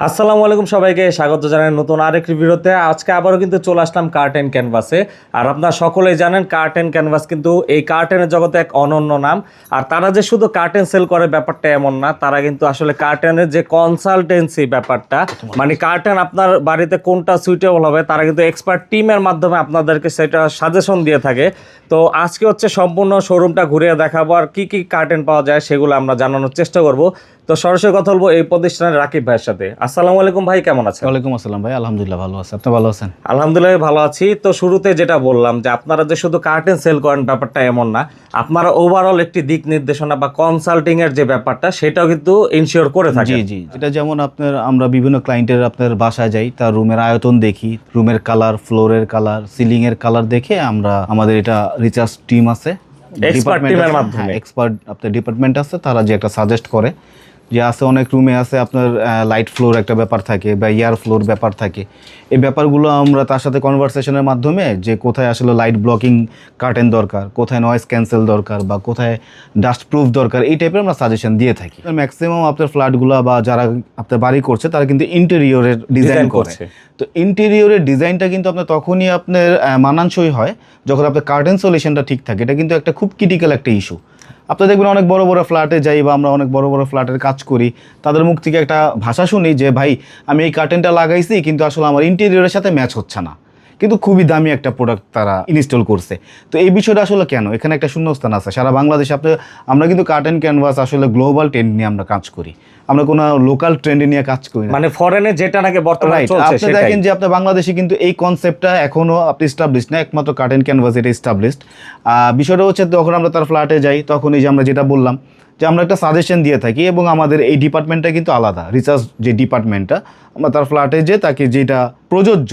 আসসালামু আলাইকুম সবাইকে, স্বাগত জানাই নতুন আরেকটি ভিডিওতে। আজকে আবারও কিন্তু চলে আসলাম কার্টেন ক্যানভাসে আর আপনারা সকলেই জানেন কার্টেন ক্যানভাস কিন্তু এই কার্টেনের জগতে এক অনন্য নাম। আর তারা যে শুধু কার্টেন সেল করে, ব্যাপারটা এমন না। তারা কিন্তু আসলে কার্টেনের যে কনসালটেন্সি ব্যাপারটা মানে কার্টেন আপনার বাড়িতে কোনটা সুইটেবল হবে, তারা কিন্তু এক্সপার্ট টিমের মাধ্যমে আপনাদেরকে সেটা সাজেশন দিয়ে থাকে। তো আজকে হচ্ছে সম্পূর্ণ শোরুমটা ঘুরিয়ে দেখাবো, আর কী কী কার্টেন পাওয়া যায় সেগুলো আমরা জানানোর চেষ্টা করব। তো সরাসরি কথা বলব এই প্রতিষ্ঠানের রাকিব ভাইয়ের সাথে। আসসালামু আলাইকুম ভাই কেমন আছেন? ওয়ালাইকুম আসসালাম ভাই আলহামদুলিল্লাহ ভালো আছে। আপনি ভালো আছেন? আলহামদুলিল্লাহ ভালো আছি। তো শুরুতে যেটা বললাম যে আপনারা যে শুধু কার্টেন সেল করেন ব্যাপারটা এমন না আপনারা ওভারঅল একটি দিক নির্দেশনা বা কনসাল্টিং এর যে ব্যাপারটা সেটাও কিন্তু ইনশিওর করে জি জি। এটা যেমন আপনার আমরা বিভিন্ন ক্লায়েন্টের আপনার বাসায় যাই তার রুমের আয়তন দেখি রুমের কালার ফ্লোরের কালার সিলিং এর কালার দেখে আমরা আমাদের এটা রিচার্জ টিম আছে এক্সপার্ট এর মাধ্যমে। এক্সপার্ট আপনার ডিপার্টমেন্ট আছে তারা যে একটা সাজেস্ট করে যে আছে অনেক রুমে আছে আপনার লাইট ফ্লোর একটা ব্যাপার থাকে বা ইয়ার ফ্লোর ব্যাপার থাকে। এই ব্যাপারগুলো আমরা তার সাথে কনভারসেশনের মাধ্যমে যে কোথায় আসলে লাইট ব্লকিং কার্টেন দরকার কোথায় নয়েজ ক্যান্সেল দরকার বা কোথায় ডাস্ট প্রুফ দরকার এই টাইপের আমরা সাজেশন দিয়ে থাকি। ম্যাক্সিমাম আপনার ফ্ল্যাটগুলো বা যারা আপনার বাড়ি করছে তারা কিন্তু ইন্টেরিয়রের ডিজাইন করছে করছে। তো ইন্টেরিয়রের ডিজাইনটা কিন্তু আপনার তখনই আপনার মানানসই হয় যখন আপনার কার্টেন সলিউশনটা ঠিক থাকে। এটা কিন্তু একটা খুব ক্রিটিক্যাল একটা ইস্যু আপনারা দেখবেন অনেক বড় বড় ফ্ল্যাটে যাই বা আমরা অনেক বড় বড় ফ্ল্যাটের কাজ করি, তাদের মুখ থেকে একটা ভাষা শুনি যে, ভাই, আমি এই কার্টেনটা লাগাইছি, কিন্তু আসলে আমার ইন্টেরিয়রের সাথে ম্যাচ হচ্ছে না। কিন্তু খুবই দামি একটা প্রোডাক্ট তারা ইনস্টল করছে। তো এই বিষয়টা আসলে কেন? এখানে একটা শূন্যস্থান আছে। সারা বাংলাদেশে আপনি আমরা কিন্তু কার্টেন ক্যানভাস আসলে গ্লোবাল ট্রেন্ড নিয়ে আমরা কাজ করি। আমরা কোনো লোকাল ট্রেন্ড নিয়ে কাজ করি মানে ফরেনে যেটা নাকি বর্তমানে চলছে আপনি দেখেন যে আপনার বাংলাদেশে কিন্তু এই কনসেপ্টটা এখনও আপনি স্টাবলিশ না একমাত্র কার্টেন ক্যানভাস এটা স্টাবলিশড বিষয়টা হচ্ছে যখন আমরা তার ফ্ল্যাটে যাই তখন এই যে আমরা যেটা বললাম যে আমরা একটা সাজেশন দিয়ে থাকি এবং আমাদের এই ডিপার্টমেন্টটা কিন্তু আলাদা। রিসার্চ যে ডিপার্টমেন্টটা আমরা তার ফ্ল্যাটে যে তাকে যেটা প্রযোজ্য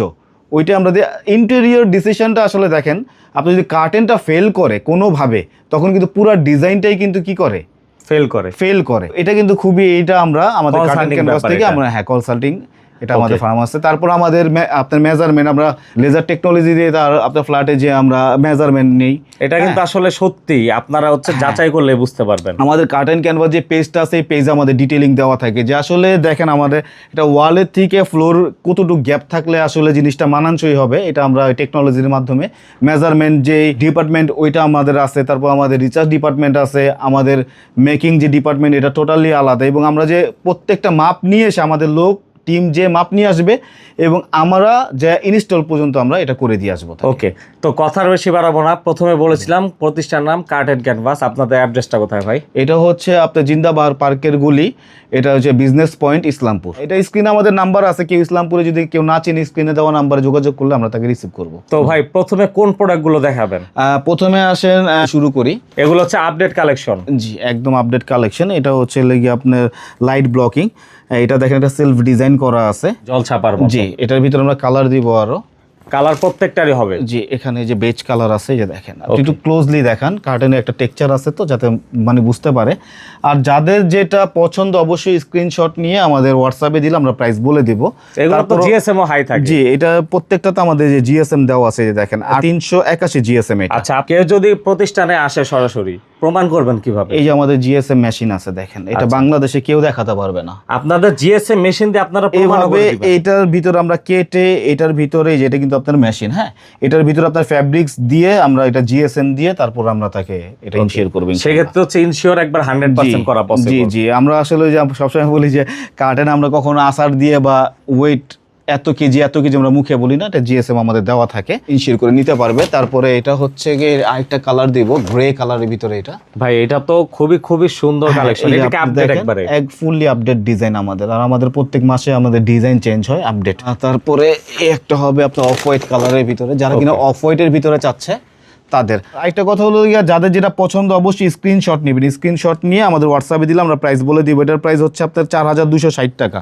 ওইটা আমরা ইন্টেরিয়র ডিসিশনটা আসলে দেখেন আপনি যদি কার্টেনটা ফেল করে কোনোভাবে তখন কিন্তু পুরো ডিজাইনটাই কিন্তু কি করে? ফেল করে। ফেল করে। এটা কিন্তু খুবই এটা আমরা আমাদের কার্টেন ক্যানভাস থেকে আমরা হ্যাঁ কনসাল্টিং এটা আমাদের. ফার্ম আছে। তারপর আমাদের আপনার মেজারমেন্ট আমরা লেজার টেকনোলজি দিয়ে তার আপনার ফ্ল্যাটে যে আমরা মেজারমেন্ট নেই। এটা কিন্তু হ্যাঁ। আসলে সত্যি। আপনারা হচ্ছে যাচাই করলে বুঝতে পারবেন। আমাদের কার্টেন ক্যানভাস যে পেজটা আছে এই পেজে আমাদের ডিটেলিং দেওয়া থাকে। যে আসলে দেখেন আমাদের এটা ওয়ালের থেকে ফ্লোর কতটুকু গ্যাপ থাকলে আসলে জিনিসটা মানানসই হবে এটা আমরা টেকনোলজির মাধ্যমে। মেজারমেন্ট যে ডিপার্টমেন্ট ওইটা আমাদের আছে। তারপর আমাদের রিচার্জ ডিপার্টমেন্ট আছে। আমাদের মেকিং যে ডিপার্টমেন্ট এটা টোটালি আলাদা। এবং আমরা যে প্রত্যেকটা মাপ নিয়ে এসে আমাদের লোক টিম যে মাপ নিয়ে আসবে এবং আমরা যে ইনস্টল পর্যন্ত আমরা এটা করে দিয়ে আসব ওকে তো কথার বেশি বাড়াবো না। প্রথমে বলেছিলাম প্রতিষ্ঠান নাম কার্টেন ক্যানভাস আপনাদের অ্যাড্রেসটা কোথায় ভাই? এটা হচ্ছে আপনার জিন্দাবাহার পার্কের গুলি। এটা হচ্ছে বিজনেস পয়েন্ট ইসলামপুর। এটা স্ক্রিনে আমাদের নাম্বার আছে। কেউ ইসলামপুরে যদি কেউ না চেনে স্ক্রিনে দেওয়া নাম্বারে যোগাযোগ করলে আমরা তাকে রিসিভ করব। তো ভাই প্রথমে কোন প্রোডাক্টগুলো দেখাবেন? প্রথমে আসেন শুরু করি। এগুলো হচ্ছে আপডেট কালেকশন জি একদম আপডেট কালেকশন এটা হচ্ছে লেগে আপনার লাইট ব্লকিং এটা দেখেন এটা সেলফ ডিজাইন করা আছে। জল ছাপার জি এটার ভিতরে আমরা কালার দিব আরও। কালার প্রত্যেকটারই হবে। জি এখানে যে বেজ কালার আছে যে দেখেন। আপনি একটু ক্লোজলি দেখান কার্টেনের একটা টেক্সচার আছে তো যাতে মানে বুঝতে পারে। আর যাদের যেটা পছন্দ অবশ্যই স্ক্রিনশট নিয়ে আমাদের হোয়াটসঅ্যাপে দিলে আমরা প্রাইস বলে দিব। এগুলো তো জিএসএম হাই থাকে। জি এটা প্রত্যেকটাতে আমাদের যে জিএসএম দেওয়া আছে যে দেখেন তিনশো একাশি জিএসএম এটা। আচ্ছা কেউ যদি প্রতিষ্ঠানে আসে সরাসরি প্রমাণ করবেন কীভাবে? এই যে আমাদের জিএসএম মেশিন আছে দেখেন এটা আচ্ছা। বাংলাদেশে কেউ দেখাতে পারবে না। আপনাদের জিএসএম মেশিন দিয়ে আপনারা প্রমাণ এইভাবে এটার ভিতরে আমরা কেটে এটার ভিতরে যেটা কিন্তু আপনার মেশিন হ্যাঁ? এটার ভিতরে আপনার ফ্যাব্রিক্স দিয়ে আমরা এটা জিএসএম দিয়ে তারপর আমরা তাকে এটা ইনশিয়ার করব। সেক্ষেত্রে হচ্ছে ইনশিওর একবার হান্ড্রেড জি, পার্সেন্ট করা জি পসিবল জি জি। আমরা আসলে যে সবসময় বলি যে কার্টেন আমরা কখনো আসার দিয়ে বা ওয়েট এত কেজি এত কেজি আমরা মুখে বলি না এটা জিএসএম আমাদের দেওয়া থাকে। ইনশিওর করে নিতে পারবে। তারপরে এটা হচ্ছে গিয়ে আরেকটা কালার দিব গ্রে কালারের ভিতরে এটা। ভাই এটা তো খুবই খুবই সুন্দর কালেকশন এটাকে আপডেট একবারে? এক ফুললি আপডেট ডিজাইন আমাদের। আর আমাদের প্রত্যেক মাসে আমাদের ডিজাইন চেঞ্জ হয় আপডেট তারপরে একটা হবে আপনার অফ হোয়াইট কালারের ভিতরে। যারা কিনা অফ হোয়াইটের ভিতরে চাচ্ছে তাদের। আরেকটা কথা হলো যাদের যেটা পছন্দ অবশ্যই স্ক্রিনশট নেবেন। স্ক্রিনশট নিয়ে আমাদের হোয়াটসঅ্যাপে দিলে আমরা প্রাইস বলে দিব। এটার প্রাইস হচ্ছে আপনার চার হাজার দুশো ষাট টাকা।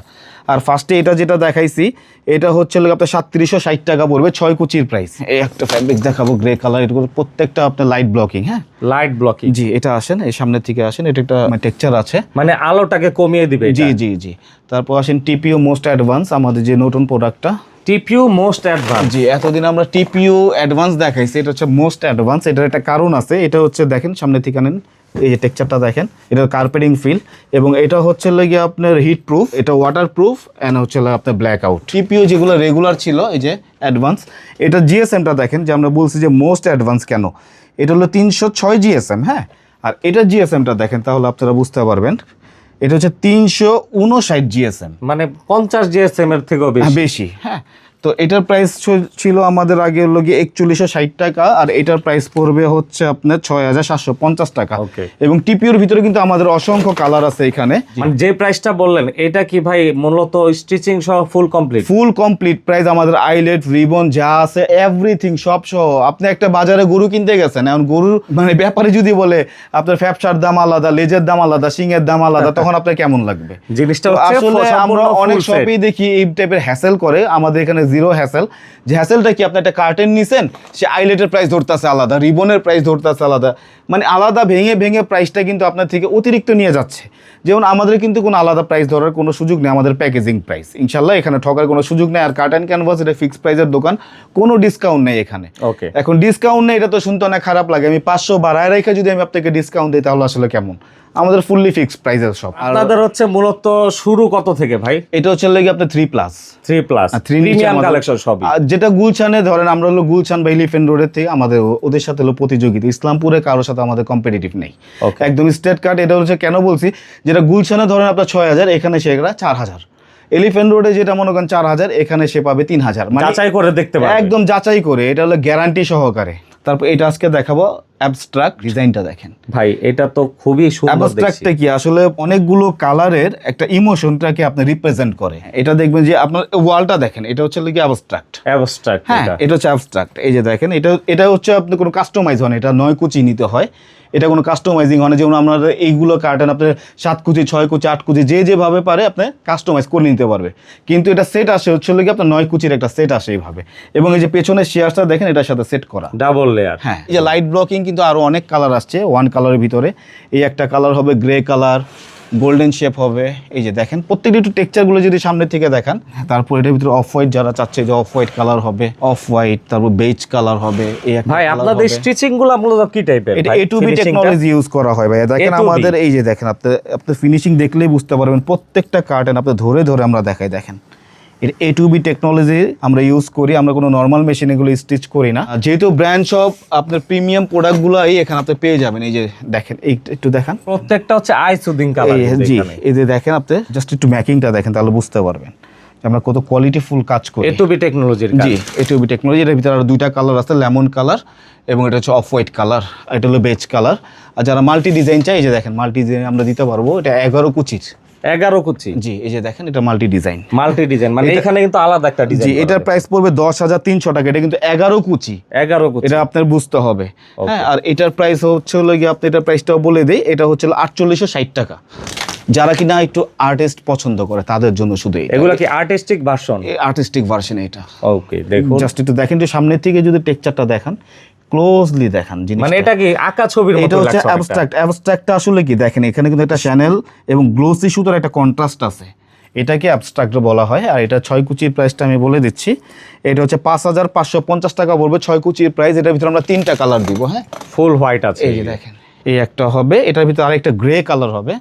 আর ফার্স্টে এটা যেটা দেখাইছি এটা হচ্ছে আপনার সাতত্রিশশো ষাট টাকা পড়বে ছয় কুচির প্রাইস এই একটা ফ্যাব্রিক দেখাবো গ্রে কালার এটা প্রত্যেকটা আপনার লাইট ব্লকিং হ্যাঁ? লাইট ব্লকিং জি এটা আসেন এই সামনের থেকে আসেন এটা একটা টেক্সচার আছে। মানে আলোটাকে কমিয়ে দিবে জি জি জি। তারপর আসেন টিপিও মোস্ট অ্যাডভান্স আমাদের যে নতুন প্রোডাক্টটা টিপিউ মোস্ট অ্যাডভান্স জি এতদিন আমরা টিপিও অ্যাডভান্স দেখাইছি এটা হচ্ছে মোস্ট অ্যাডভান্স এটার একটা কারণ আছে এটা হচ্ছে দেখেন সামনে থেকে নেন এই যে টেক্সচারটা দেখেন এটা কার্পেটিং ফিল এবং এটা হচ্ছে লাগে আপনার হিট প্রুফ এটা ওয়াটার প্রুফ অ্যান্ড হচ্ছে আপনার ব্ল্যাক আউট টিপিও যেগুলো রেগুলার ছিল এই যে অ্যাডভান্স এটা জিএসএমটা দেখেন যে আমরা বলছি যে মোস্ট অ্যাডভান্স কেন? এটা হলো তিনশো ছয় জিএসএম হ্যাঁ? আর এটা জিএসএমটা দেখেন তাহলে আপনারা বুঝতে পারবেন। এটা হচ্ছে তিনশো উনষাট জিএসএম মানে পঞ্চাশ জিএসএম এর থেকেও হ্যাঁ, বেশি হ্যাঁ। তো এটার প্রাইস ছিল আমাদের আগে হলো গিয়ে একচল্লিশশো ষাট টাকা আর এটার প্রাইস পড়বে হচ্ছে আপনার ছয় হাজার সাতশো পঞ্চাশ টাকা। এবং টিপিওর ভিতরে কিন্তু আমাদের অসংখ্য কালার আছে এখানে। মানে যে প্রাইসটা বললেন এটা কি ভাই মূলত স্টিচিং সহ full complete full complete price আমাদের আইলেট রিবন যা আছে এভরিথিং সব সহ। আপনি একটা বাজারে গরু কিনতে গেছেন এখন গরুর মানে ব্যাপারে যদি বলে আপনার ফ্যাপসার দাম আলাদা লেজের দাম আলাদা সিংয়ের দাম আলাদা তখন আপনার কেমন লাগবে? জিনিসটা আসলে আমরা অনেক। শপেই দেখি এই টাইপের হ্যাসেল করে। আমাদের এখানে জিরো হ্যাসেল। যে হ্যাসেলটা কি আপনি একটা কার্টেন নিছেন, সে আইলেটের প্রাইস ধরতেছে আলাদা রিবনের প্রাইস ধরতেছে আলাদা। মানে আলাদা ভেঙে ভেঙে প্রাইসটা কিন্তু আপনার থেকে অতিরিক্ত নিয়ে যাচ্ছে। যেমন আমাদের কিন্তু কোনো আলাদা প্রাইস ধরার কোনো সুযোগ নেই আমাদের প্যাকেজিং প্রাইস ইনশাল্লাহ এখানে ঠকার কোনো সুযোগ নেই। আর কার্টেন ক্যানভাস এটা ফিক্সড প্রাইসের দোকান কোনো ডিসকাউন্ট নেই এখানে। ওকে এখন ডিসকাউন্ট নেই এটা তো শুনতে অনেক খারাপ লাগে। আমি পাঁচশো বাড়ায় রেখে যদি আমি আপনাকে ডিসকাউন্ট দিই তাহলে আসলে কেমন? আমাদের ফুললি ফিক্সড প্রাইসের সব আপনাদের হচ্ছে মূলত শুরু কত থেকে ভাই? এটা হচ্ছে লেগে আপনার three plus three plus three premium collection আর যেটা গুলশানে ধরেন আমরা হলো গুলশান বা এলিফেন্ট রোডের থেকে আমাদের ওদের সাথে হলো প্রতিযোগিতা। ইসলামপুরে কারোর সাথে আমাদের কম্পিটিটিভ নেই। একদম স্টেট কার্ড এটা হচ্ছে কেন বলছি? যেটা গুলশানে ধরেন আপনার ছয় হাজার এখানে সে একটা চার হাজার। এলিফেন্ট রোডে যেটা মনে করেন চার হাজার এখানে সে পাবে তিন হাজার। মানে যাচাই করে দেখতে পাবে একদম যাচাই করে এটা হলো গ্যারান্টি সহকারে। তারপর এটা আজকে দেখাবো। অ্যাবস্ট্রাক্ট ডিজাইনটা দেখেন। ভাই এটা তো খুবই সুন্দর অ্যাবস্ট্রাক্টটা কি? আসলে অনেকগুলো কালারের একটা ইমোশনটাকে আপনি রিপ্রেজেন্ট করে। এটা দেখবেন যে আপনার ওয়ালটা দেখেন এটা হচ্ছে কি অ্যাবস্ট্রাক্ট অ্যাবস্ট্রাক্ট হ্যাঁ এটা। হচ্ছে অ্যাবস্ট্রাক্ট এই যে দেখেন এটা এটা হচ্ছে আপনি কোনো কাস্টমাইজ হয় এটা নয় কুচি নিতে হয়। এটা কোনো কাস্টমাইজিং হয় না যেমন আপনার এইগুলো কার্টেন আপনার সাত কুচি ছয় কুচি আট কুচি যে যেভাবে পারে আপনি কাস্টমাইজ করে নিতে পারবে। কিন্তু এটা সেট আসে হচ্ছে কি আপনার নয় কুচির একটা সেট আসে এইভাবে। এবং এই যে পেছনের শেয়ারটা দেখেন এটার সাথে সেট করা। ডাবল লেয়ার হ্যাঁ এই যে লাইট ব্লকিং কিন্তু আরও অনেক কালার আসছে ওয়ান কালারের ভিতরে। এই একটা কালার হবে গ্রে কালার গোল্ডেন শেপ হবে। এই যে দেখেন প্রত্যেকটা একটু টেক্সচারগুলো যদি সামনে থেকে দেখান তারপর এটার ভিতরে অফ হোয়াইট যারা চাচ্ছে যে অফ হোয়াইট কালার হবে অফ হোয়াইট তারপর বেজ কালার হবে এই ভাই আপনাদের। স্টিচিংগুলো মূলত কি টাইপের এটা A to B technology use করা হয় ভাই দেখেন আমাদের এই যে দেখেন আপনি আপনি ফিনিশিং দেখলেই বুঝতে পারবেন প্রত্যেকটা কার্টেন আপনি ধরে ধরে আমরা দেখাই দেখেন। এটা এ টু বি টেকনোলজি আমরা ইউজ করি আমরা কোনো নর্মাল মেশিন এগুলো স্টিচ করি না। যেহেতু ব্র্যান্ড সব আপনার প্রিমিয়াম প্রোডাক্টগুলো এই এখানে আপনি পেয়ে যাবেন। এই যে দেখেন একটু দেখান। প্রত্যেকটা হচ্ছে আই সুদিং কালার জি এই যে দেখেন আপনি জাস্ট একটু ম্যাকিংটা দেখেন তাহলে বুঝতে পারবেন যে আমরা কত কোয়ালিটিফুল কাজ করি। এ টু বি টেকনোলজির জি এটা বি টেকনোলজি এটার ভিতরে আরও দুইটা কালার আছে লেমন কালার এবং এটা হচ্ছে অফ হোয়াইট কালার এটা হলো বেজ কালার আর যারা মাল্টি ডিজাইন চাই এই যে দেখেন মাল্টি ডিজাইন আমরা দিতে পারব এটা এগারো কুচির। এগারো কুচি জি এই যে দেখেন এটা মাল্টি ডিজাইন মাল্টি ডিজাইন মানে এখানে কিন্তু আলাদা একটা ডিজাইন জি এটার প্রাইস পড়বে দশ হাজার তিনশো টাকা এটা কিন্তু এগারো কুচি এগারো কুচি এটা আপনার বুঝতে হবে। হ্যাঁ আর এটার প্রাইস হচ্ছে হলো গিয়ে আপনি এটার প্রাইসটাও বলে দেই এটা হচ্ছে আটচল্লিশশো ষাট টাকা। যারা কিনা একটু আর্টিস্ট পছন্দ করে তাদের জন্য শুধু এগুলো কি আর্টিস্টিক ভার্সন আর্টিস্টিক ভার্সন এটা। ওকে দেখুন। জাস্ট একটু দেখেন যে সামনের থেকে যদি টেক্সচারটা দেখান ক্লোজলি দেখান মানে এটা কি আঁকা ছবির মতো এটা হচ্ছে লাগছে। অ্যাবস্ট্রাক্ট অ্যাবস্ট্রাক্টটা আসলে কি? দেখেন এখানে কিন্তু একটা চ্যানেল এবং গ্লোসি সুতোর একটা কন্ট্রাস্ট আছে। এটাকে অ্যাবস্ট্রাক্ট বলা হয় আর এটা ছয় কুচির প্রাইসটা আমি বলে দিচ্ছি। এটা হচ্ছে পাঁচ হাজার পাঁচশো পঞ্চাশ টাকা পড়বে ছয় কুচির প্রাইস এটার ভিতরে আমরা তিনটা কালার দিব হ্যাঁ? ফুল হোয়াইট আছে। এই যে দেখেন এই একটা হবে এটার ভিতরে আরেকটা গ্রে কালার হবে।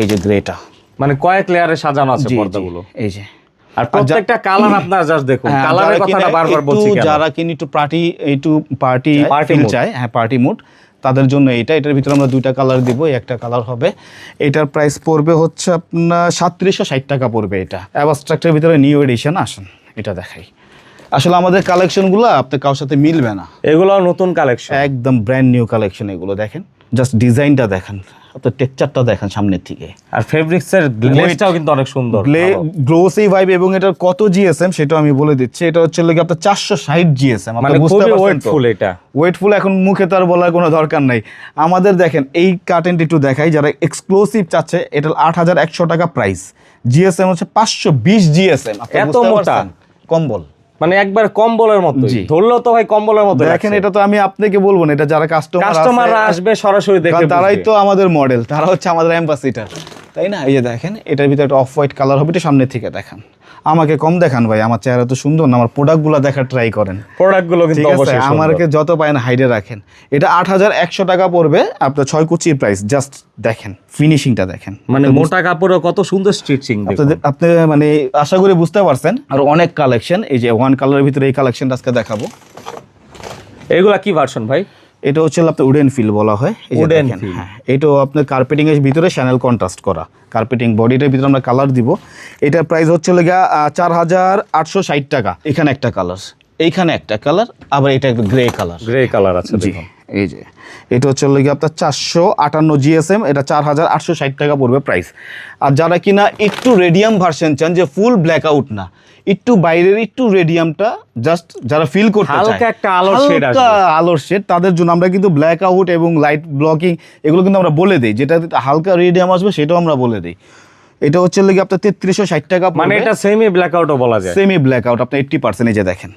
এই যে গ্রেটা মানে কয়েক লেয়ারে সাজানো আছে পর্দাগুলো। এই যে। আর প্রত্যেকটা কালার আপনারা জাস্ট দেখুন হ্যাঁ, কালারের কথাটা বারবার বলছি? যারা কিনা একটু পার্টি একটু পার্টি পার্টি। চায় হ্যাঁ পার্টি মুড তাদের জন্য এটা এটার ভিতরে আমরা দুইটা কালার দিব একটা কালার হবে। এটার প্রাইস পড়বে হচ্ছে আপনার সাতত্রিশশো ষাট টাকা পড়বে এটা। অ্যাবস্ট্রাক্টের ভিতরে নিউ এডিশন আসুন এটা দেখাই। আসলে আমাদের কালেকশনগুলো আপনার কারোর সাথে মিলবে না। এগুলো নতুন কালেকশন একদম ব্র্যান্ড নিউ কালেকশন এগুলো দেখেন জাস্ট ডিজাইনটা দেখেন। আপনার টেক্সচারটা দেখেন সামনের থেকে আর ফেব্রিক্স এর গ্লেজটাও কিন্তু অনেক সুন্দর। গ্লোসি ভাইব এবং এটার কত জিএসএম সেটা আমি বলে দিচ্ছি। এটা হচ্ছে লোক আপনার চারশো ষাট জিএসএম মানে খুবই ওয়েটফুল এটা। ওয়েটফুল এখন মুখে তো আর বলার কোনো দরকার নাই। আমাদের দেখেন এই কার্টেনটি একটু দেখাই। যারা এক্সক্লুসিভ চাচ্ছে এটা আট হাজার একশো টাকা প্রাইস জিএসএম হচ্ছে পাঁচশো বিশ জিএসএম এত মোটা? কম্বল। মানে একবার কম্বলের মতো। ধরলেও তো ভাই কম্বলের মতো দেখেন এটা তো আমি আপনাকে বলব না এটা যারা কাস্টমার কাস্টমাররা আসবে সরাসরি দেখে তারাই তো আমাদের মডেল তারা হচ্ছে আমাদের অ্যাম্বাসিডার তাই না? এই যে দেখেন এটার ভিতরে একটা অফ হোয়াইট কালার হবে এটা সামনে থেকে দেখান। আমাকে কম দেখান ভাই আমার চেহারা তো সুন্দর না আমার প্রোডাক্টগুলো দেখার ট্রাই করেন। প্রোডাক্টগুলো কিন্তু অবশ্যই। আমাকে যত পায়েন হাইডে রাখেন। এটা আট হাজার একশো টাকা পড়বে আপনার ছয় কুচির প্রাইস জাস্ট দেখেন ফিনিশিংটা দেখেন। মানে মোটা কাপড়ও কত সুন্দর স্টিচিং আপনি মানে আশা করি বুঝতে পারছেন আর অনেক কালেকশন এই যে ওয়ান কালারের ভিতরে এই কালেকশনটা আজকে দেখাবো। এগুলা কি ভার্সন ভাই? এটা হচ্ছে আপনার উডেন ফিল বলা হয়। এই যে দেখেন, হ্যাঁ এটাও আপনার কার্পেটিং এর ভিতরে চ্যানেল কন্ট্রাস্ট করা। কার্পেটিং বডিটার ভিতরে আমরা কালার দিব। এটার প্রাইস হচ্ছে লেগা চার হাজার আটশো ষাট টাকা। এখানে একটা কালার এইখানে একটা কালার আবার এটা একটা গ্রে কালার গ্রে কালার আছে দেখুন। এই যে এটা হচ্ছে লেগে আপনার চারশো আটান্ন জিএসএম এটা চার হাজার আটশো ষাট টাকা পড়বে প্রাইস আর যারা কিনা একটু রেডিয়াম ভার্সন চান যে ফুল ব্ল্যাক আউট না একটু বাইরের একটু রেডিয়ামটা জাস্ট যারা ফিল করতে হালকা একটা আলোর হালকা আলোর শেড তাদের জন্য আমরা কিন্তু ব্ল্যাক আউট এবং লাইট ব্লকিং এগুলো কিন্তু আমরা বলে দিই। যেটা হালকা রেডিয়াম আসবে সেটাও আমরা বলে দিই। এটা হচ্ছে লেগে আপনার তেত্রিশশো ষাট টাকা মানে এটা সেমি ব্ল্যাক আউটও বলা যায়। সেমি ব্ল্যাক আউট আপনি এইট্টি পার্সেন্ট যে দেখেন।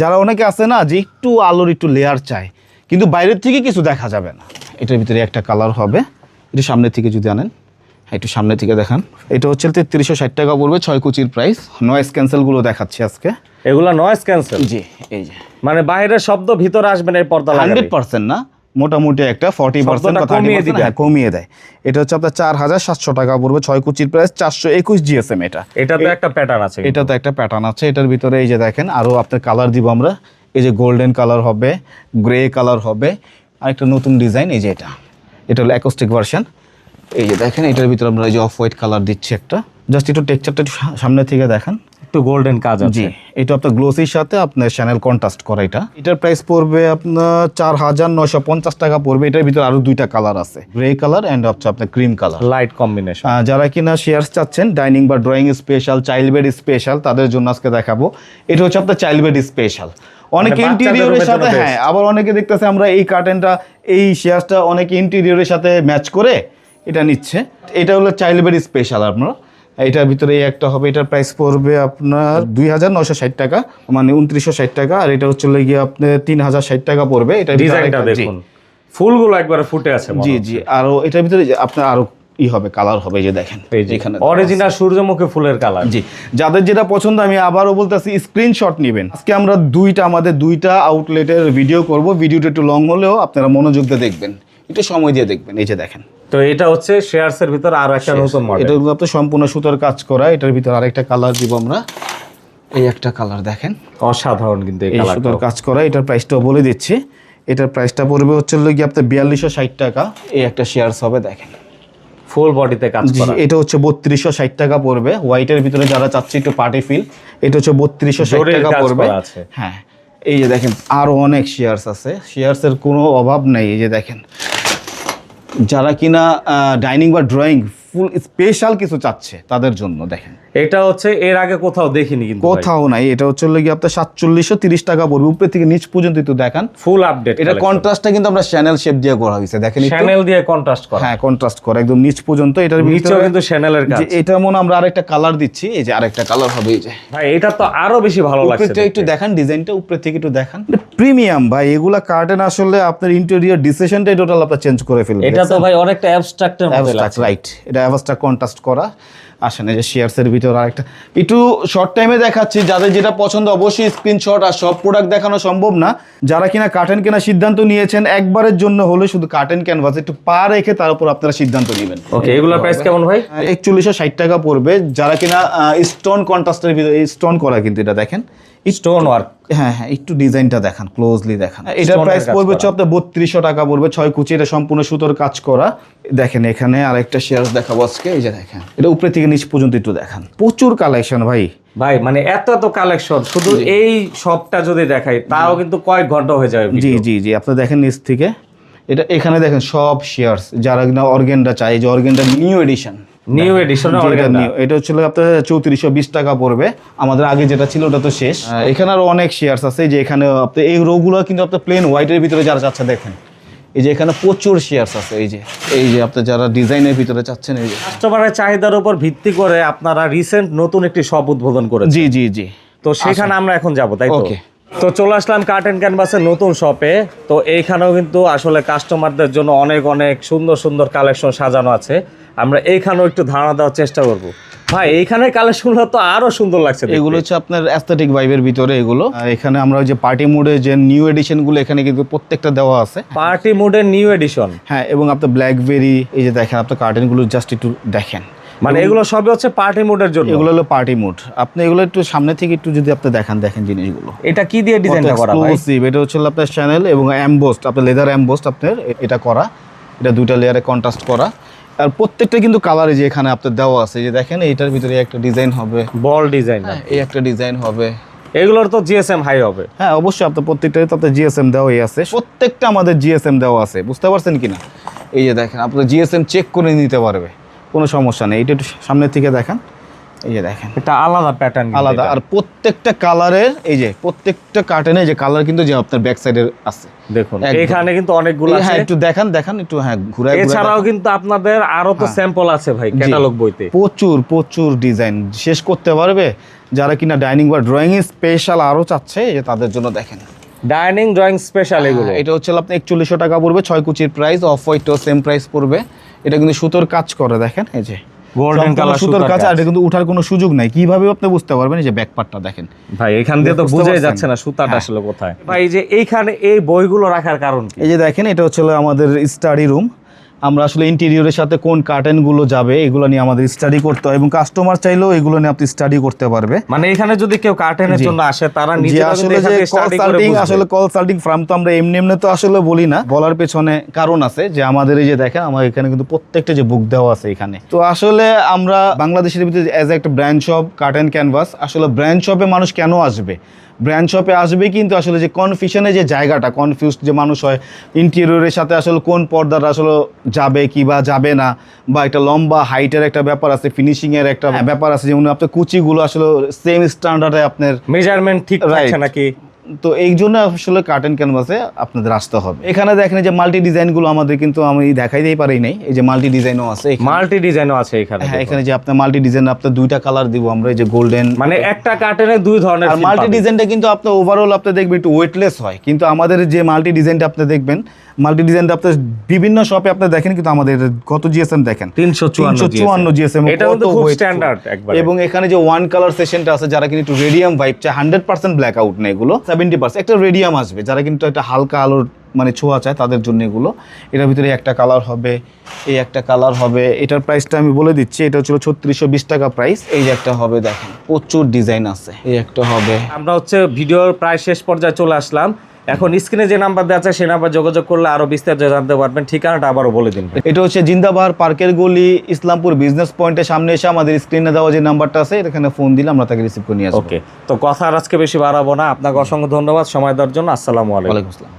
যারা অনেকে আছে না যে একটু আলোর একটু লেয়ার চায় কিন্তু বাইরের থেকে কিছু দেখা যাবে না। এটার ভিতরে একটা কালার হবে। এটা সামনে থেকে যদি আনেন হ্যাঁ, একটু সামনে থেকে দেখান। এটা হচ্ছে তেত্রিশশো ষাট টাকা পড়বে ছয় কুচির প্রাইস নয়েস ক্যান্সেলগুলো দেখাচ্ছি আজকে। এগুলা নয়েজ ক্যান্সেল জি এই যে। মানে বাইরের শব্দ ভিতরে আসবে না এই পর্দা হান্ড্রেড পার্সেন্ট না মোটামুটি একটা ফর্টি পার্সেন্ট কমিয়ে দিবে। হ্যাঁ কমিয়ে দেয়। এটা হচ্ছে আপনার চার হাজার সাতশো টাকা পড়বে ছয় কুচির প্রাইস চারশো একুশ জিএসএম এটা। এটা তো একটা প্যাটার্ন আছে এটা তো একটা প্যাটার্ন আছে। এটার ভিতরে এই যে দেখেন আরও আপনার কালার দিব আমরা। এই যে গোল্ডেন কালার হবে গ্রে কালার হবে আর একটা নতুন ডিজাইন এই যে এটা। এটা হলো অ্যাকোস্টিক ভার্সন এই যে দেখেন এটার ভিতরে আমরা এই যে অফ হোয়াইট কালার দিচ্ছি একটা। জাস্ট একটু টেক্সচারটা একটু সামনে থেকে দেখেন। একটু গোল্ডেন কাজ আছে। জি এটা আপনার গ্লোসির সাথে আপনার চ্যানেল কন্ট্রাস্ট করা এটা। এটার প্রাইস পড়বে আপনার চার হাজার নয়শো পঞ্চাশ টাকা পড়বে। এটার ভিতরে আরও দুইটা কালার আছে। গ্রে কালার অ্যান্ড হচ্ছে আপনার ক্রিম কালার লাইট কম্বিনেশন যারা কিনা শেয়ার চাচ্ছেন ডাইনিং বা drawing special child bed special তাদের জন্য আজকে দেখাবো। এটা হচ্ছে আপনার চাইল্ড বেড স্পেশাল অনেকে ইন্টেরিয়রের সাথে হ্যাঁ আবার অনেকে দেখতেছে আমরা এই কার্টেনটা এই শেয়ারটা অনেকে ইন্টেরিয়রের সাথে ম্যাচ করে এটা নিচ্ছে। এটা হলো চাইল্ড বেড স্পেশাল আপনার। এটার ভিতরে একটা হবে এটার প্রাইস পড়বে আপনার দুই হাজার নশো ষাট টাকা মানে উনত্রিশশো ষাট টাকা আর এটা হচ্ছে গিয়ে আপনার তিন হাজার ষাট টাকা পড়বে। এটা ডিজাইনটা দেখুন। ফুলগুলো একবারে ফুটে আছে জি জি আরও এটার ভিতরে আপনার আরও ই হবে কালার হবে যে দেখেন এখানে অরিজিনাল সূর্যমুখী ফুলের কালার জি যাদের যেটা পছন্দ আমি আবারও বলতেছি স্ক্রিনশট নেবেন। আজকে আমরা দুইটা আমাদের দুইটা আউটলেটের ভিডিও করব। ভিডিওটা একটু লং হলেও আপনারা মনোযোগ দিয়ে দেখবেন। একটু সময় দিয়ে দেখবেন এই যে দেখেন। তো এটা হচ্ছে শেয়ারস এর ভিতর আরও একটা নতুন মডেল এটা আপনার সম্পূর্ণ সুতোর কাজ করা। এটার ভিতর আরেকটা কালার দিব আমরা। এই একটা কালার দেখেন। অসাধারণ কিন্তু এই সুতোর কাজ করা এটার প্রাইসটাও বলে দিচ্ছি। এটার প্রাইসটা পড়বে হচ্ছে গিয়ে আপনার বিয়াল্লিশশো ষাট টাকা। এই একটা শেয়ারস হবে দেখেন। ফুল বডিতে কাজ করা। এটা হচ্ছে বত্রিশশো ষাট টাকা পড়বে। হোয়াইটের ভিতরে যারা চাচ্ছে একটু পার্টি ফিল এটা হচ্ছে বত্রিশশো ষাট জরির টাকা পড়বে। হ্যাঁ এই যে দেখেন আরও অনেক শেয়ারস আছে। শেয়ারসের কোনো অভাব নাই এই যে দেখেন। যারা কিনা ডাইনিং বা ড্রয়িং ফুল স্পেশাল কিছু চাচ্ছে তাদের জন্য দেখেন। এটা হচ্ছে এর আগে কোথাও দেখিনি কিন্তু কোথাও নাই এটা হচ্ছে হলো গিয়ে আপনার সাতচল্লিশশো তিরিশ টাকা পড়বে। উপরে থেকে নিচ পর্যন্ত একটু দেখান। ফুল আপডেট এটা কন্ট্রাস্টটা কিন্তু আমরা চ্যানেল শেপ দিয়ে করা হয়েছে। দেখেন একটু। চ্যানেল দিয়ে কন্ট্রাস্ট করা। হ্যাঁ কন্ট্রাস্ট করা একদম নিচ পর্যন্ত। এটার নিচেও কিন্তু চ্যানেলের কাজ। এটা মনে আমরা আরেকটা কালার দিচ্ছি। এই যে আরেকটা কালার হবে এই যে। ভাই এটা তো আরও বেশি ভালো লাগছে একটু দেখান ডিজাইনটা উপরে থেকে একটু দেখান। প্রিমিয়াম ভাই এগুলা কার্টেন আসলে আপনার ইন্টেরিয়র ডিসিশনটাই টোটাল আপনার চেঞ্জ করে ফেলবে। এটা তো ভাই অনেকটা অ্যাবস্ট্রাক্টের মধ্যে লাগছে। রাইট এটা অ্যাভাস্টা কন্ট্রাস্ট করা। আসেন এই যে শেয়ারসের ভিতর আরেকটা। একটু শর্ট টাইমে দেখাচ্ছি। যাদের যেটা পছন্দ অবশ্যই স্ক্রিনশট আর সব প্রোডাক্ট দেখানো সম্ভব না। যারা কিনা কার্টেন কেনার সিদ্ধান্ত নিয়েছেন একবারের জন্য হলে শুধু কার্টেন ক্যানভাস একটু পা রেখে তার উপর আপনারা সিদ্ধান্ত নেবেন। ওকে এগুলোর প্রাইস কেমন ভাই? একচল্লিশশো ষাট টাকা পড়বে। যারা কিনা স্টোন কন্ট্রাস্টের ভিতরে স্টোন করা কিন্তু এটা দেখেন। স্টোন ওয়ার্ক হ্যাঁ হ্যাঁ একটু ডিজাইনটা দেখান ক্লোজলি দেখান। এটার প্রাইস পড়বে। হচ্ছে আপনার বত্রিশশো টাকা পড়বে ছয় কুচি এটা সম্পূর্ণ সুতোর কাজ করা। দেখেন এখানে আরেকটা শেয়ার দেখাবো আজকে এই যে দেখেন। এটা উপরে থেকে নিচ পর্যন্ত একটু দেখান। প্রচুর কালেকশন ভাই। ভাই মানে এত এত কালেকশন শুধু এই শপটা যদি দেখাই তাও কিন্তু কয়েক ঘণ্টা হয়ে যাবে জি জি জি আপনি দেখেন নিচ থেকে। এটা এখানে দেখেন সব শেয়ারস যারা কিনা অর্গেনটা চাই যে অর্গেনটা নিউ এডিশন নিউ এডিশন এটা আপনার চৌত্রিশশো বিশ টাকা পড়বে। আমাদের আগে যেটা ছিল ওটা তো শেষ। এখানে আরও অনেক শেয়ারস আছে যে এখানে আপনি এই রোগুলো কিন্তু আপনার প্লেন হোয়াইটের ভিতরে যারা চাচ্ছে দেখেন। এই যে এখানে প্রচুর শেয়ারস আছে এই যে এই যে আপনি যারা ডিজাইনের ভিতরে চাচ্ছেন এই যে। কাস্টমারের চাহিদার উপর ভিত্তি করে আপনারা রিসেন্ট নতুন একটি শপ উদ্বোধন করেছেন। জি জি জি। তো সেখানে আমরা এখন যাব তাই তো? তো চলে আসলাম কার্ট অ্যান্ড ক্যানভাসের নতুন শপে তো এইখানেও কিন্তু আসলে কাস্টমারদের জন্য অনেক অনেক সুন্দর সুন্দর কালেকশন সাজানো আছে। আমরা এইখানেও একটু ধারণা দেওয়ার চেষ্টা করব। ভাই এইখানে কালেকশনগুলো তো আরও সুন্দর লাগছে এগুলো হচ্ছে আপনার অ্যাস্থেটিক ভাইবের ভিতরে এগুলো। আর এখানে আমরা ওই যে পার্টি মোডে যে নিউ এডিশনগুলো এখানে কিন্তু প্রত্যেকটা দেওয়া আছে। পার্টি মোডের নিউ এডিশন হ্যাঁ এবং আপনার ব্ল্যাকবেরি এই যে দেখেন আপনার কার্টেনগুলো জাস্ট একটু দেখেন। মানে এগুলো সবই হচ্ছে পার্টি মোডের জন্য? এগুলো হলো পার্টি মোড আপনি এগুলো একটু সামনে থেকে একটু যদি আপনি দেখেন দেখেন জিনিসগুলো। এটা কি দিয়ে ডিজাইনটা করা ভাই? এটা হচ্ছে আপনার চ্যানেল এবং অ্যাম্বোস্ট আপনার লেদার অ্যাম্বোস্ট আপনার এটা করা। এটা দুইটা লেয়ারে কন্ট্রাস্ট করা। আর প্রত্যেকটা কিন্তু কালারে যে এখানে আপনার দেওয়া আছে যে দেখেন এটার ভিতরে একটা ডিজাইন হবে। বল ডিজাইন হ্যাঁ এই একটা ডিজাইন হবে। এগুলোর তো জিএসএম হাই হবে। হ্যাঁ অবশ্যই আপনার প্রত্যেকটাই তাতে জিএসএম দেওয়াই আছে। প্রত্যেকটা আমাদের জিএসএম দেওয়া আছে বুঝতে পারছেন কিনা? এই যে দেখেন আপনার জিএসএম চেক করে নিতে পারবে কোনো সমস্যা নেই। এটা একটু সামনের থেকে দেখেন। এই যে দেখেন। এটা আলাদা প্যাটার্ন আলাদা। আর প্রত্যেকটা কালারের এই যে প্রত্যেকটা কার্টেনে যে কালার কিন্তু যে আপনার ব্যাক সাইডের আছে। দেখুন এখানে কিন্তু অনেকগুলো হ্যাঁ আছে। একটু দেখান দেখান একটু হ্যাঁ ঘুরায় এছাড়াও কিন্তু আপনাদের আরও তো হ্যাঁ। স্যাম্পল আছে ভাই ক্যাটালগ বইতে। প্রচুর প্রচুর ডিজাইন শেষ করতে পারবে? যারা কিনা ডাইনিং বা ড্রয়িং স্পেশাল আরও চাচ্ছে যে তাদের জন্য দেখেন। ডাইনিং ড্রয়িং স্পেশাল এগুলো। হ্যাঁ, এটা হচ্ছে আপনার একচল্লিশশো টাকা পড়বে ছয় কুচির প্রাইস অফ হোয়াইটও সেম প্রাইস পড়বে। এটা কিন্তু সুতোর কাজ করে দেখেন এই যে। গোল্ডেন কালার সুতোর কাছে আর কিন্তু উঠার কোনো সুযোগ নাই। কীভাবে আপনি বুঝতে পারবেন যে ব্যাকপার্টটা দেখেন? ভাই এখান দিয়ে তো বোঝাই যাচ্ছে না সুতাটা হ্যাঁ। আসলে কোথায়। ভাই এই যে এইখানে এই বইগুলো রাখার কারণ এই যে দেখেন এটা হচ্ছে আমাদের স্টাডি রুম আমরা আসলে ইন্টেরিয়রের সাথে কোন কার্টেনগুলো যাবে এগুলো নিয়ে আমাদের স্টাডি করতে হয় এবং কাস্টমার চাইলেও এগুলো নিয়ে আপনি স্টাডি করতে পারবে। মানে এখানে যদি কেউ কার্টেনের। জন্য আসে তারা যে নিজেরা আসলে যে কনসাল্টিং আসলে কনসাল্টিং ফার্ম তো আমরা এমনি এমনি তো আসলে বলি না। বলার পেছনে কারণ আছে যে আমাদের এই যে দেখেন আমার এখানে কিন্তু প্রত্যেকটা যে বুক দেওয়া আছে এখানে। তো আসলে আমরা বাংলাদেশের ভিতরে অ্যাজ একটা ব্র্যান্ড শপ কার্টেন ক্যানভাস আসলে ব্র্যান্ড শপে মানুষ কেন আসবে? ব্র্যান্ড শপে আসবে কিন্তু আসলে যে কনফিউশনে যে জায়গাটা কনফিউজ যে মানুষ হয় ইন্টেরিয়রের সাথে আসলে কোন পর্দাটা আসলে যাবে কি বা যাবে না বা একটা লম্বা হাইটের একটা ব্যাপার আছে ফিনিশিংয়ের একটা ব্যাপার আছে যেমন আপনার কুচিগুলো আসলে সেম স্ট্যান্ডার্ডে আপনার মেজারমেন্ট ঠিক রাখছে নাকি? তো এই জন্য আসলে কার্টেন ক্যানভাসে আপনাদের আসতে হবে এখানে দেখেন যে মাল্টি ডিজাইনগুলো আমাদের কিন্তু আমি দেখাইতেই পারি নাই এই যে মাল্টি ডিজাইনও আছে। মাল্টি ডিজাইনও আছে এখানে হ্যাঁ এখানে যে আপনার মাল্টি ডিজাইন আপনার দুইটা কালার দিব আমরা এই যে গোল্ডেন মানে একটা কার্টেনে দুই ধরনের আর মাল্টি। ডিজাইনটা কিন্তু আপনার ওভারঅল আপনি দেখবেন একটু ওয়েটলেস হয় কিন্তু আমাদের যে মাল্টি ডিজাইনটা আপনি দেখবেন মাল্টি ডিজাইনটা আপনার বিভিন্ন শপে আপনি দেখেন কিন্তু আমাদের কত জিএসএম দেখেন? 354 চুয়ান্ন জিএসএম এটা খুব স্ট্যান্ডার্ড একবার। এবং এখানে যে ওয়ান কালার সেশনটা আছে যারা কিন্তু একটু রেডিয়াম ভাইব চায় হান্ড্রেড পার্সেন্ট ব্ল্যাক আউট না এগুলো। সেভেন্টি পার্সেন্ট একটা রেডিয়াম আসবে। যারা কিন্তু একটা হালকা আলোর মানে ছোঁয়া চায় তাদের জন্য এগুলো। এটার ভিতরে একটা কালার হবে এই একটা কালার হবে। এটার প্রাইসটা আমি বলে দিচ্ছি এটা হচ্ছিল ছত্রিশশো বিশ টাকা প্রাইস এই যে একটা হবে দেখেন প্রচুর ডিজাইন আছে। এই একটা হবে। আমরা হচ্ছে ভিডিওর প্রায় শেষ পর্যায়ে চলে আসলাম। এখন স্ক্রিনে যে নাম্বার দেওয়া আছে সেই নাম্বার যোগাযোগ করলে আরও বিস্তারিত জানতে পারবেন। ঠিকানাটা আবারও বলে দিন এটা হচ্ছে জিন্দাবাহার পার্কের গলি ইসলামপুর বিজনেস পয়েন্টের সামনে এসে আমাদের স্ক্রিনে দেওয়া যে নাম্বারটা আছে এখানে ফোন দিলে আমরা তাকে রিসিভ করে নিয়ে আসব। ওকে তো কথা আর আজকে বেশি বাড়াবো না। আপনাকে অসংখ্য ধন্যবাদ। সময় দেওয়ার জন্য আসসালামু আলাইকুম। আসসালাম।